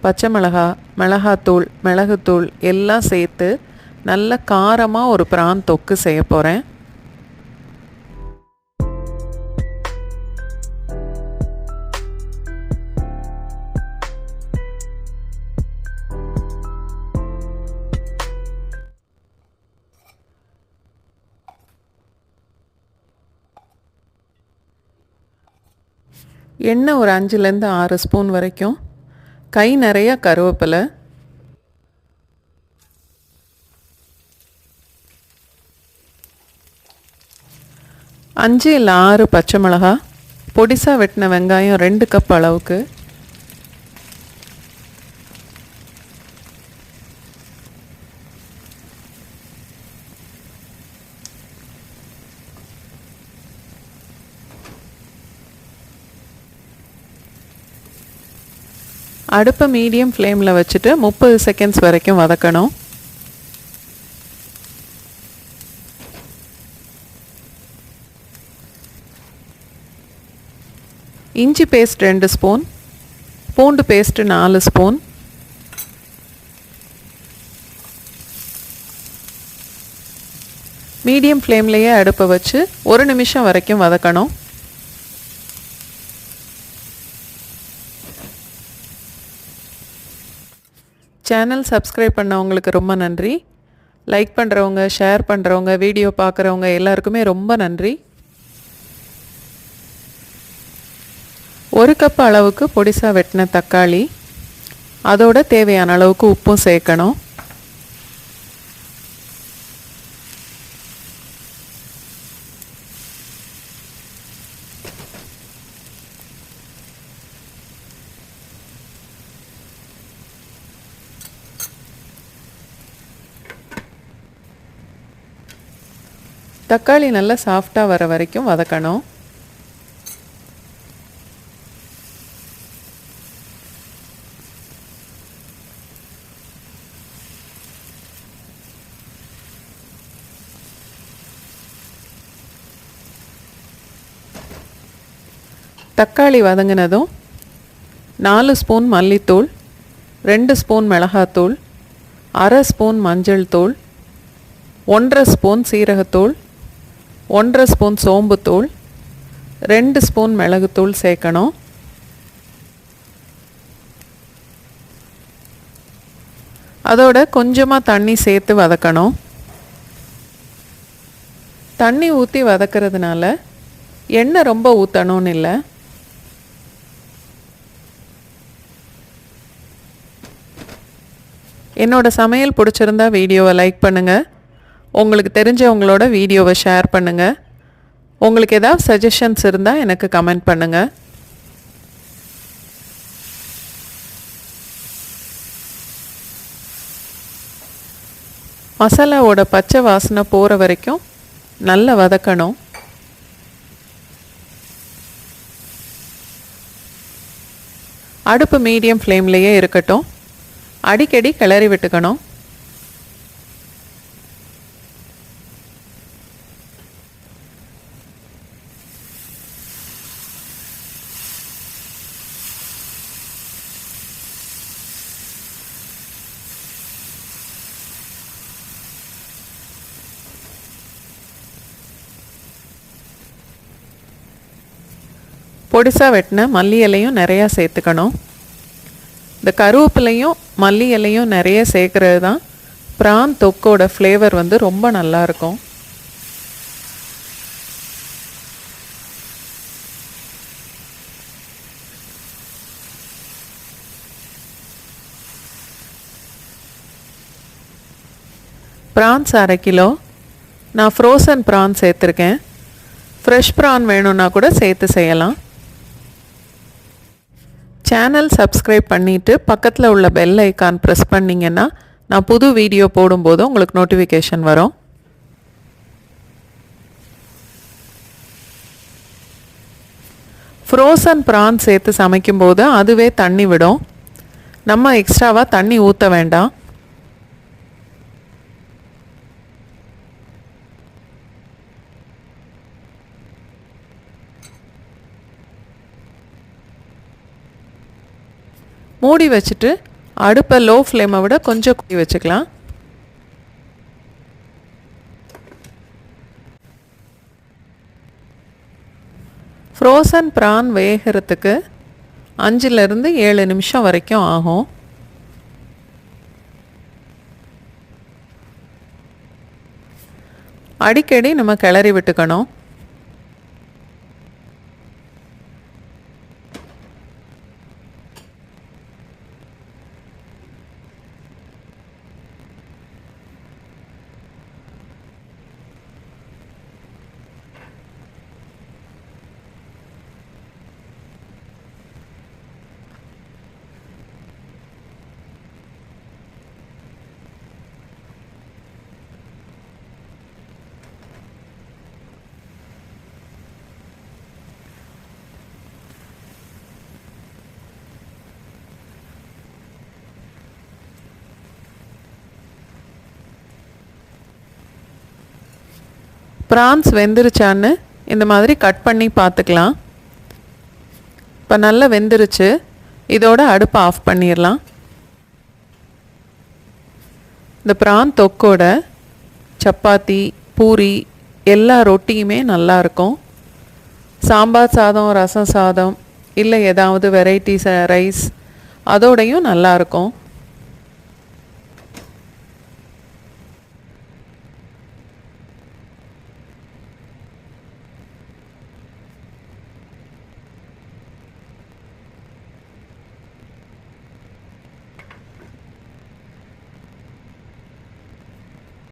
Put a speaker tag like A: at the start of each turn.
A: பச்சை மிளகா மிளகாத்தூள் மிளகுத்தூள் எல்லாம் சேர்த்து நல்ல காரமாக ஒரு பிரான் தொக்கு செய்ய போகிறேன் எண்ணெய் ஒரு அஞ்சுலேருந்து ஆறு ஸ்பூன் வரைக்கும் கை நிறைய கருவேப்பிலை. அஞ்சு இல்லை ஆறு பச்சை மிளகா பொடிசாக வெட்டின வெங்காயம் ரெண்டு கப் அளவுக்கு. அடுப்பை மீடியம் ஃப்ளேமில் வச்சுட்டு முப்பது செகண்ட்ஸ் வரைக்கும் வதக்கணும். இஞ்சி பேஸ்ட் ரெண்டு ஸ்பூன் பூண்டு பேஸ்ட்டு நாலு ஸ்பூன் மீடியம் ஃப்ளேம்லேயே அடுப்பை வச்சு ஒரு நிமிஷம் வரைக்கும் வதக்கணும். சேனல் சப்ஸ்கிரைப் பண்ணவங்களுக்கு ரொம்ப நன்றி. லைக் பண்ணுறவங்க ஷேர் பண்ணுறவங்க வீடியோ பார்க்குறவங்க எல்லாருக்குமே ரொம்ப நன்றி. ஒரு கப் அளவுக்கு பொடிசாக வெட்டின தக்காளி. அதோட தேவையான அளவுக்கு உப்பும் சேர்க்கணும். தக்காளி நல்லா சாஃப்டாக வர வரைக்கும் வதக்கணும். தக்காளி வதங்கினதும் நாலு ஸ்பூன் மல்லித்தூள் ரெண்டு ஸ்பூன் மிளகாத்தூள் அரை ஸ்பூன் மஞ்சள் தூள் ஒன்றரை ஸ்பூன் சீரகத்தூள் ஒன்றரை ஸ்பூன் சோம்புத்தூள் ரெண்டு ஸ்பூன் மிளகுத்தூள் சேர்க்கணும். அதோட கொஞ்சமாக தண்ணி சேர்த்து வதக்கணும். தண்ணி ஊற்றி வதக்கிறதுனால எண்ணெய் ரொம்ப ஊற்றணும்னு இல்லை. என்னோட சமையல் பிடிச்சிருந்தா வீடியோவை லைக் பண்ணுங்கள் உங்களுக்கு தெரிஞ்சவங்களோட வீடியோவை ஷேர் பண்ணுங்கள் உங்களுக்கு ஏதாவது சஜஷன்ஸ் இருந்தால் எனக்கு கமெண்ட் பண்ணுங்கள் மசாலாவோட பச்சை வாசனை போகிற வரைக்கும் நல்லா வதக்கணும். அடுப்பு மீடியம் ஃப்ளேம்லேயே இருக்கட்டும். அடிக்கடி கிளறி விட்டுக்கணும். பொடிசாக வெட்டின மல்லி இலையும் நிறையா சேர்த்துக்கணும். இந்த கருவேப்பிலையும் மல்லி இலையும் நிறைய சேர்க்குறது தான் ப்ரான் தொக்கோட ஃப்ளேவர் வந்து ரொம்ப நல்லாயிருக்கும் ப்ரான்ஸ் அரை கிலோ. நான் ஃப்ரோசன் ப்ரான் சேர்த்துருக்கேன். ஃப்ரெஷ் ப்ரான் வேணும்னா கூட சேர்த்து செய்யலாம். சேனல் சப்ஸ்கிரைப் பண்ணிவிட்டு பக்கத்தில் உள்ள பெல் ஐக்கான் ப்ரெஸ் பண்ணிங்கன்னா நான் புது வீடியோ போடும்போது உங்களுக்கு நோட்டிஃபிகேஷன் வரும். ஃப்ரோசன் ப்ரான் சேர்த்து சமைக்கும்போது அதுவே தண்ணி விடும். நம்ம எக்ஸ்ட்ராவாக தண்ணி ஊற்ற வேண்டாம். மூடி வச்சுட்டு அடுப்பை லோ ஃப்ளேமை விட கொஞ்சம் குடி வச்சுக்கலாம். ஃப்ரோசன் ப்ரான் வேகிறதுக்கு அஞ்சுலேருந்து ஏழு நிமிஷம் வரைக்கும் ஆகும். அடிக்கடி நம்ம கிளறி விட்டுக்கணும். ப்ரான்ஸ் வெந்துருச்சான்னு இந்த மாதிரி கட் பண்ணி பார்த்துக்கலாம். இப்போ நல்லா வெந்துருச்சு. இதோட அடுப்பை ஆஃப் பண்ணிடலாம். இந்த ப்ரான் தொக்கோட சப்பாத்தி பூரி எல்லா ரொட்டியுமே நல்லாயிருக்கும் சாம்பார் சாதம் ரசம் சாதம் இல்லை ஏதாவது வெரைட்டிஸ் ரைஸ் அதோடையும் நல்லா இருக்கும்.